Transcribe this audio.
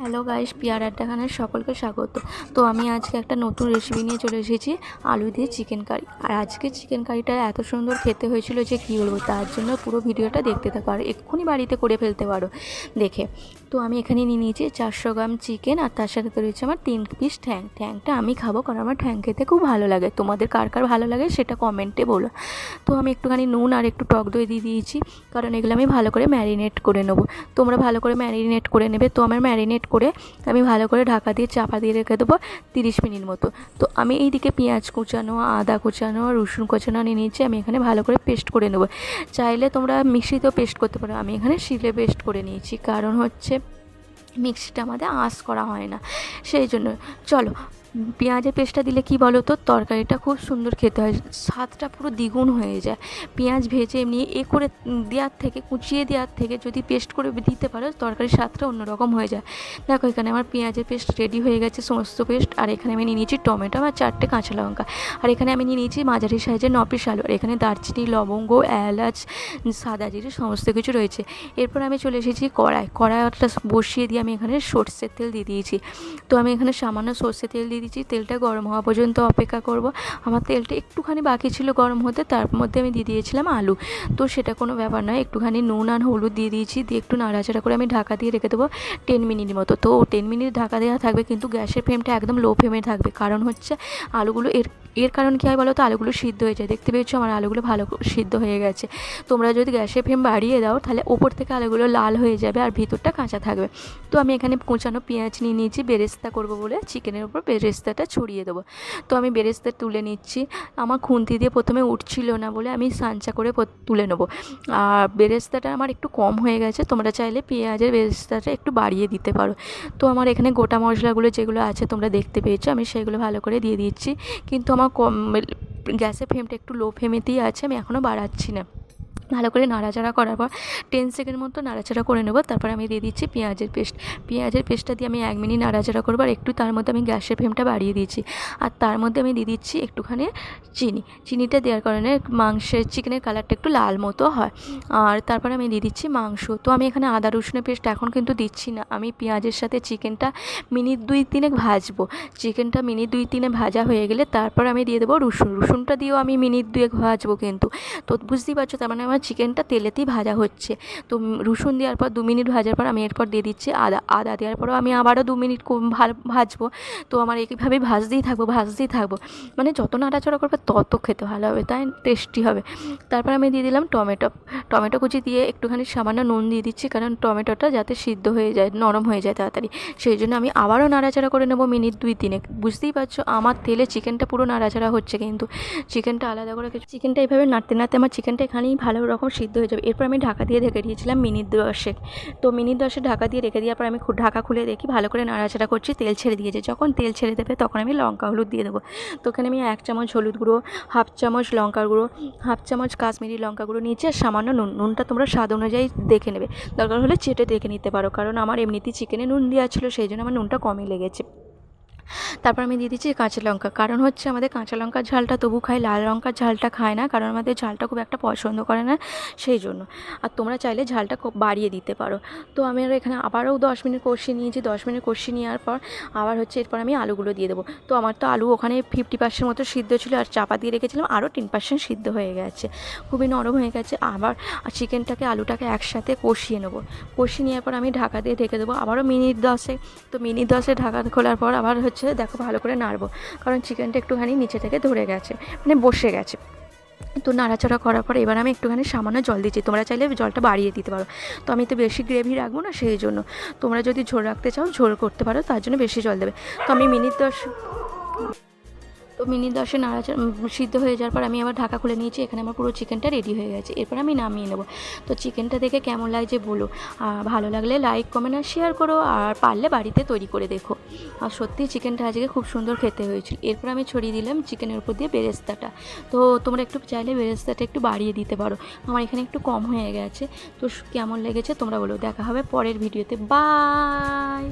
Hello guys peer আড্ডাখানের সকলকে স্বাগত। তো আমি আজকে একটা নতুন রেসিপি নিয়ে চলে এসেছি, আলু দিয়ে চিকেন কারি আর আজকে চিকেন কারিটা এত সুন্দর খেতে হয়েছিল যে কী বলব, তার জন্য পুরো ভিডিওটা দেখতে থাকো আর এক্ষুনি বাড়িতে করে ফেলতে পারো। দেখে তো আমি এখানে নিয়ে নিয়েছি চারশো গ্রাম চিকেন আর তার সাথে রয়েছে আমার তিন পিস ঠ্যাং। ঠ্যাংটা আমি খাব কারণ আমার ঠ্যাং খেতে খুব ভালো লাগে। তোমাদের কার কার ভালো লাগে সেটা কমেন্টে বলো। তো আমি একটুখানি নুন আর একটু টক দই দিয়ে দিয়েছি, কারণ এগুলো আমি ভালো করে ম্যারিনেট করে নেব। তোমরা ভালো করে ম্যারিনেট করে নেবে, তো আমার ম্যারিনেট করে আমি ভালো করে ঢাকা দিয়ে চাপা দিয়ে রেখে দেবো তিরিশ মিনিট মতো। তো আমি এইদিকে পেঁয়াজ কুচানো, আদা কুচানো, রসুন কুচানো নিয়ে নিয়েছি, আমি এখানে ভালো করে পেস্ট করে নেব। চাইলে তোমরা মিক্সিতেও পেস্ট করতে পারো, আমি এখানে শিলে পেস্ট করে নিয়েছি। কারণ হচ্ছে মিক্সিটা আমাদের আঁচ করা হয় না। সেই জন্য চলো পেঁয়াজের পেস্টটা দিলে কি বলো তো? তরকারিটা খুব সুন্দর খেতে হয়। স্বাদটা পুরো দ্বিগুণ হয়ে যায়। পেঁয়াজ ভেজে এমনি এ করে দেওয়ার থেকে, কুচিয়ে দেওয়ার থেকে যদি পেস্ট করে দিতে পারো, তরকারির স্বাদটা অন্যরকম হয়ে যায়। দেখো, এখানে আমার পেঁয়াজের পেস্ট রেডি হয়ে গেছে, সমস্ত পেস্ট। আর এখানে আমি নিয়ে নিয়েছি টমেটো আর চারটে কাঁচা লঙ্কা। আর এখানে আমি নিয়ে নিয়েছি মাঝারি সাইজের নপিস আলু। আর এখানে দারচিনি, লবঙ্গ, এলাচ, সাদা জিরে সমস্ত কিছু রয়েছে। এরপর আমি চলে এসেছি কড়াই। কড়াইটা বসিয়ে দিয়ে আমি এখানে সর্ষের তেল দিয়ে দিয়েছি। তো আমি এখানে সামান্য সর্ষের তেল দিয়ে দিয়েছি, তেলটা গরম হওয়া পর্যন্ত অপেক্ষা করব। আমার তেলটা একটুখানি বাকি ছিল গরম হতে, তার মধ্যে আমি দিয়ে দিয়েছিলাম আলু। তো সেটা কোনো ব্যাপার নয়, একটুখানি নুন আর হলুদ দিয়ে দিয়েছি, দিয়ে একটু নাড়াচাড়া করে আমি ঢাকা দিয়ে রেখে দেবো টেন মিনিট মতো। তো টেন মিনিট ঢাকা দেওয়া থাকবে, কিন্তু গ্যাসের ফ্লেমটা একদম লো ফ্লেমে থাকবে। কারণ হচ্ছে আলুগুলো এর এর কারণ কী হয় বলো তো আলুগুলো সিদ্ধ হয়ে যায়। দেখতে পেয়েছ? আমার আলুগুলো ভালো সিদ্ধ হয়ে গেছে। তোমরা যদি গ্যাসের ফ্লেম বাড়িয়ে দাও, তাহলে ওপর থেকে আলুগুলো লাল হয়ে যাবে আর ভিতরটা কাঁচা থাকবে। তো আমি এখানে কোঁচানো পেঁয়াজ নিয়ে নিয়েছি, বেরেস্তা করব বলে চিকেনের উপর বেরেস্তাটা ছড়িয়ে দেবো। তো আমি বেরেস্তা তুলে নিচ্ছি। আমার খুন্তি দিয়ে প্রথমে উঠছিল না বলে আমি সাঞ্চা করে তুলে নেব। আর বেরেস্তাটা আমার একটু কম হয়ে গেছে। তোমরা চাইলে পেঁয়াজের বেরেস্তাটা একটু বাড়িয়ে দিতে পারো। তো আমার এখানে গোটা মশলাগুলো যেগুলো আছে তোমরা দেখতে পেয়েছ, আমি সেগুলো ভালো করে দিয়ে দিচ্ছি। কিন্তু আমার কম গ্যাসের ফ্লেমটা একটু লো ফ্লেমেতেই আছে আমি এখনও বাড়াচ্ছি না। ভালো করে নাড়াচাড়া করার পর টেন সেকেন্ড মতো নাড়াচাড়া করে নেব। তারপর আমি দিয়ে দিচ্ছি পেঁয়াজের পেস্ট। পেঁয়াজের পেস্টটা দিয়ে আমি এক মিনিট নাড়াচাড়া করব আর একটু তার মধ্যে আমি গ্যাসের ফ্লেমটা বাড়িয়ে দিয়েছি। আর তার মধ্যে আমি দিয়ে দিচ্ছি একটুখানি চিনি। চিনিটা দেওয়ার কারণে মাংসের চিকেনের কালারটা একটু লাল মতো হয়। আর তারপরে আমি দিয়ে দিচ্ছি মাংস। তো আমি এখানে আদা, রসুনের পেস্ট এখন কিন্তু দিচ্ছি না। আমি পেঁয়াজের সাথে চিকেনটা মিনিট দুই তিনে ভাজবো। চিকেনটা মিনিট দুই তিনে ভাজা হয়ে গেলে তারপর আমি দিয়ে দেবো রসুন। রসুনটা দিয়েও আমি মিনিট দুয়েক ভাজবো কিন্তু। তো বুঝতেই পারছ তার মানে আমার চিকেনটা তেলেতেই ভাজা হচ্ছে। তো রসুন দেওয়ার পর দু মিনিট ভাজার পর আমি এরপর দিয়ে দিচ্ছি আদা। আদা দেওয়ার পরও আমি আবারও দু মিনিট ভাজবো। তো আমার এইভাবেই ভাজতেই থাকব ভাজতেই থাকব। মানে যত নাড়াচড়া করবে তত খেতে ভালো হবে, তাই টেস্টি হবে। তারপর আমি দিয়ে দিলাম টমেটো। টমেটো কুচি দিয়ে একটুখানি সামান্য নুন দিয়ে দিচ্ছি, কারণ টমেটোটা যাতে সিদ্ধ হয়ে যায়, নরম হয়ে যায় তাড়াতাড়ি। সেই জন্য আমি আবারও নাড়াচাড়া করে নেব মিনিট দুই তিনে বুঝতেই পারছ? আমার তেলে চিকেনটা পুরো নাড়াচাড়া হচ্ছে কিন্তু। চিকেনটা আলাদা করে চিকেনটা এইভাবে নাড়তে নাড়তে আমার চিকেনটা এখানেই ভালো রকম সিদ্ধ হয়ে যাবে। এরপর আমি ঢাকা দিয়ে ঢেকে দিয়েছিলাম মিনিট দশেক। তো মিনিট দশে ঢাকা দিয়ে রেখে দেওয়ার পর আমি ঢাকা খুলে দেখি ভালো করে নাড়াচাড়া করছি, তেল ছেড়ে দিয়েছে। যখন তেল ছেড়ে দেবে তখন আমি লঙ্কা, হলুদ দিয়ে দেবো। তো ওখানে আমি এক চামচ হলুদ গুঁড়ো, হাফ চামচ লঙ্কার গুঁড়ো, হাফ চামচ কাশ্মীরি লঙ্কা গুঁড়ো নিচে আর সামান্য নুন। নুনটা তোমরা স্বাদ অনুযায়ী দেখে নেবে। দরকার হলে চেটে দেখে নিতে পারো। কারণ আমার এমনিতেই চিকেনে নুন দেওয়া ছিল, সেই জন্য আমার নুনটা কমই লেগেছে। তারপর আমি দিয়ে দিচ্ছি কাঁচা লঙ্কা। কারণ হচ্ছে আমাদের কাঁচা লঙ্কার ঝালটা তবু খাই লাল লঙ্কার ঝালটা খায় না, কারণ আমাদের ঝালটা খুব একটা পছন্দ করে না সেই জন্য। আর তোমরা চাইলে ঝালটা খুব বাড়িয়ে দিতে পারো। তো আমি আর এখানে আবারও দশ মিনিট কষিয়ে নিয়েছি, দশ মিনিট কষিয়ে নেওয়ার পর আবার হচ্ছে এরপর আমি আলুগুলো দিয়ে দেবো। তো আমার তো আলু ওখানে ফিফটি পার্সেন্ট মতো সিদ্ধ ছিল আর চাপা দিয়ে রেখেছিলাম, আরও টেন পার্সেন্ট সিদ্ধ হয়ে গেছে। খুবই নরম হয়ে গেছে, আবার চিকেনটাকে, আলুটাকে একসাথে কষিয়ে নেব। কষিয়ে নেওয়ার পর আমি ঢাকা দিয়ে ঢেকে দেবো আবারও মিনিট দশে তো মিনিট দশে ঢাকা খোলার পর আবার হচ্ছে দেখো ভালো করে নাড়বো। কারণ চিকেনটা একটুখানি নিচে থেকে ধরে গেছে মানে বসে গেছে। তো নাড়াচাড়া করার পর এবার আমি একটুখানি সামান্য জল দিচ্ছি। তোমরা চাইলে জলটা বাড়িয়ে দিতে পারো। তো আমি তো বেশি গ্রেভি রাখব না সেই জন্য। তোমরা যদি ঝোল রাখতে চাও, ঝোল করতে পারো, তার জন্য বেশি জল দেবে। তো আমি মিনিট দশ তো মিনিট দশে নাড়াচাড়া সিদ্ধ হয়ে যাওয়ার পর আমি আবার ঢাকা খুলে নিয়েছি, এখানে আমার পুরো চিকেনটা রেডি হয়ে গেছে। এরপর আমি নামিয়ে নেব। তো চিকেনটা দেখে কেমন লাগছে বলো। ভালো লাগলে লাইক কমেন্ট আর শেয়ার করো, আর পারলে বাড়িতে তৈরি করে দেখো। আর সত্যি চিকেনটা আজকে খুব সুন্দর খেতে হয়েছিল। এরপর আমি ছড়িয়ে দিলাম চিকেনের উপর দিয়ে বেরেস্তাটা। তো তোমরা একটু চাইলে বেরেস্তাটা একটু বাড়িয়ে দিতে পারো। আমার এখানে একটু কম হয়ে গেছে। তো কেমন লেগেছে তোমরা বলো। দেখা হবে পরের ভিডিওতে বাই